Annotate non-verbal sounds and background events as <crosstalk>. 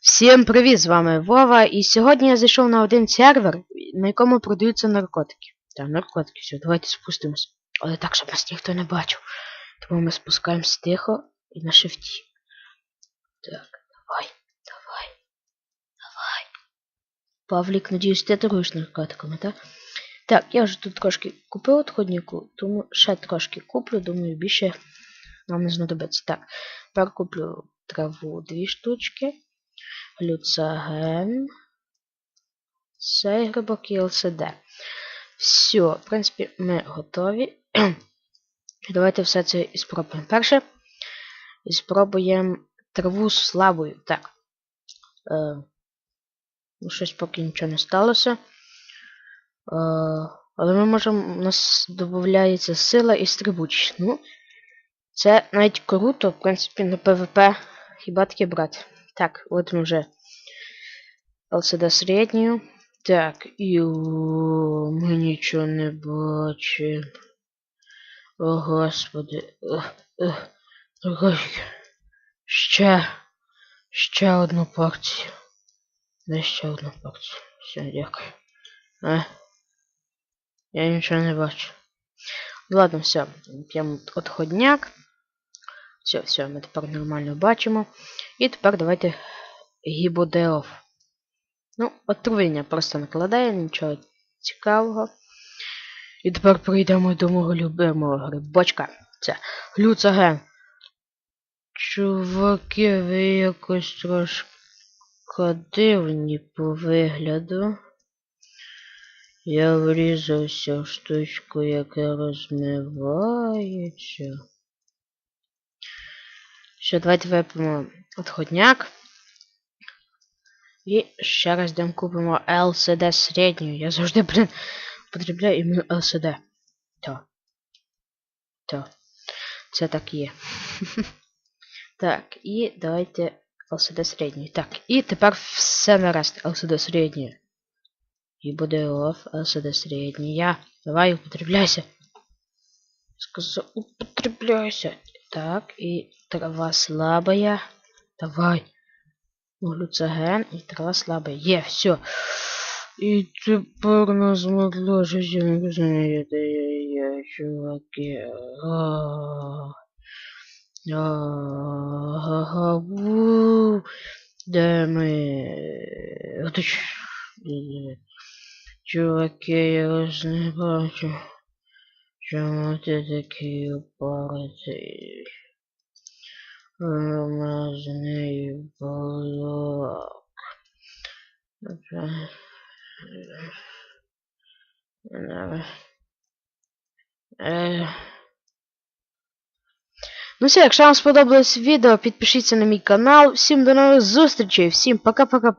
Всім привіт, з вами Вова, і сьогодні я зайшов на один сервер, на якому продаються наркотики. Так, наркотики, все, давайте спустимось. Але так, щоб нас ніхто не бачив. Тому ми спускаємось тихо і на шифті. Так, давай, давай, давай. Павлік, надіюсь, ти торгуєш наркотиками, так? Так, я вже тут трошки купив отходнику, тому ще трошки куплю, думаю, більше нам не знадобиться. Так, тепер куплю траву дві штучки. Люцаген. Цей грибок і ЛСД. Все, в принципі, ми готові. <clears throat> Давайте все це і спробуємо. Перше. І спробуємо траву з славою. Так. Е, ну, щось поки нічого не сталося. Е, але ми можемо. У нас додається сила і стрибучість. Ну, це навіть круто, в принципі, на ПВП хіба таке брати. Так, от ми вже ЛСД середню. Так, і о, ми нічого не бачимо. О, господи. Ще. Ще одну порцію. Де ще одну порцію. Все, дякую. А? Я нічого не бачу. Ладно, все. П'ємо отходняк. Все, все, ми тепер нормально бачимо. І тепер давайте гібодеоф. Ну, отруєння просто накладає, нічого цікавого. І тепер прийдемо до мого любимого грибочка. Це глюцаген. Чуваки, ви якось трошки дивні по вигляду. Я врізався в штучку, яка розмивається. Що, давайте вип'ємо отходняк. І ще раз йдемо купимо LCD середню. Я завжди, блин, потребляю іменно LCD. То. То. Це так є. <laughs> так, і давайте LCD середню. Так, і тепер все наразі LCD середню. І буде оф LCD середню. Я. Давай, употребляйся. Сказал, употребляйся. Так, и трава слабая. Давай. Глюцоген и трава слабая. Е, все. И теперь нас могло жизнь это я, чуваки. Ага, Да мы... Это ч... Чуваки, я вас не бачу. Чому ти такий упоротий? Ромазний блок. Ну все, якщо вам сподобалось відео, підпишіться на мій канал. Всім до нових зустрічей, всім пока-пока.